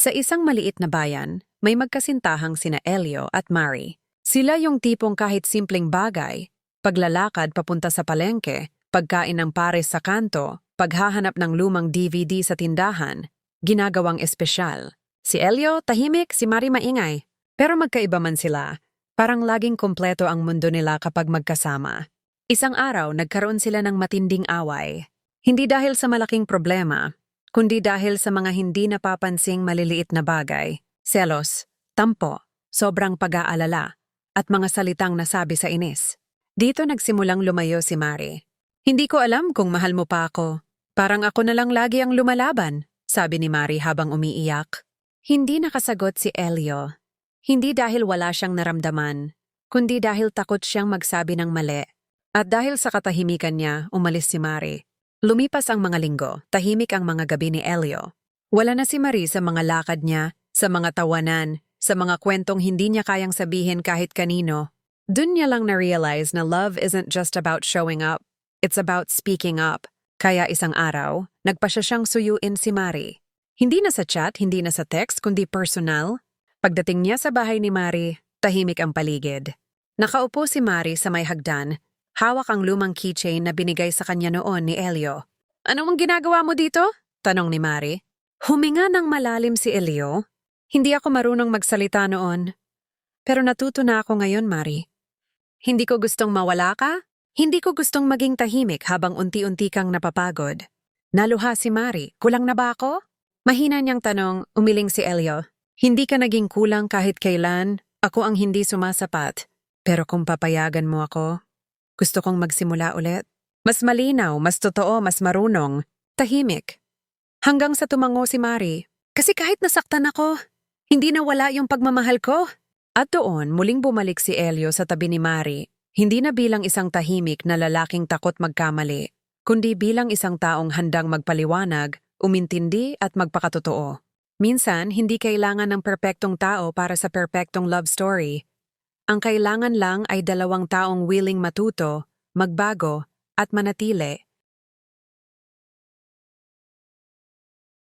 Sa isang maliit na bayan, may magkasintahang sina Elio at Mari. Sila yung tipong kahit simpleng bagay, paglalakad papunta sa palengke, pagkain ng pares sa kanto, paghahanap ng lumang DVD sa tindahan, ginagawang espesyal. Si Elio tahimik, si Mari maingay. Pero magkaiba man sila, parang laging kompleto ang mundo nila kapag magkasama. Isang araw, nagkaroon sila ng matinding away. Hindi dahil sa malaking problema, kundi dahil sa mga hindi napapansing maliliit na bagay, selos, tampo, sobrang pag-aalala, at mga salitang nasabi sa inis. Dito nagsimulang lumayo si Mari. Hindi ko alam kung mahal mo pa ako. Parang ako na lang lagi ang lumalaban, sabi ni Mari habang umiiyak. Hindi nakasagot si Elio. Hindi dahil wala siyang naramdaman, kundi dahil takot siyang magsabi ng mali. At dahil sa katahimikan niya, umalis si Mari. Lumipas ang mga linggo, tahimik ang mga gabi ni Elio. Wala na si Marie sa mga lakad niya, sa mga tawanan, sa mga kwentong hindi niya kayang sabihin kahit kanino. Dun niya lang na-realize na love isn't just about showing up, it's about speaking up. Kaya isang araw, nagpa siya siyang suyuin si Marie. Hindi na sa chat, hindi na sa text, kundi personal. Pagdating niya sa bahay ni Marie, tahimik ang paligid. Nakaupo si Marie sa may hagdan, Hawak ang lumang keychain na binigay sa kanya noon ni Elio. Ano ang ginagawa mo dito? Tanong ni Mari. Huminga ng malalim si Elio. Hindi ako marunong magsalita noon. Pero natuto na ako ngayon, Mari. Hindi ko gustong mawala ka. Hindi ko gustong maging tahimik habang unti-unti kang napapagod. Naluha si Mari. Kulang na ba ako? Mahina niyang tanong, umiling si Elio. Hindi ka naging kulang kahit kailan. Ako ang hindi sumasapat. Pero kung papayagan mo ako, gusto kong magsimula ulit. Mas malinaw, mas totoo, mas marunong. Tahimik. Hanggang sa tumango si Mari. Kasi kahit nasaktan ako, hindi nawala yung pagmamahal ko. At doon, muling bumalik si Elio sa tabi ni Mari. Hindi na bilang isang tahimik na lalaking takot magkamali, kundi bilang isang taong handang magpaliwanag, umintindi at magpakatotoo. Minsan, hindi kailangan ng perpektong tao para sa perpektong love story. Ang kailangan lang ay dalawang taong willing matuto, magbago, at manatili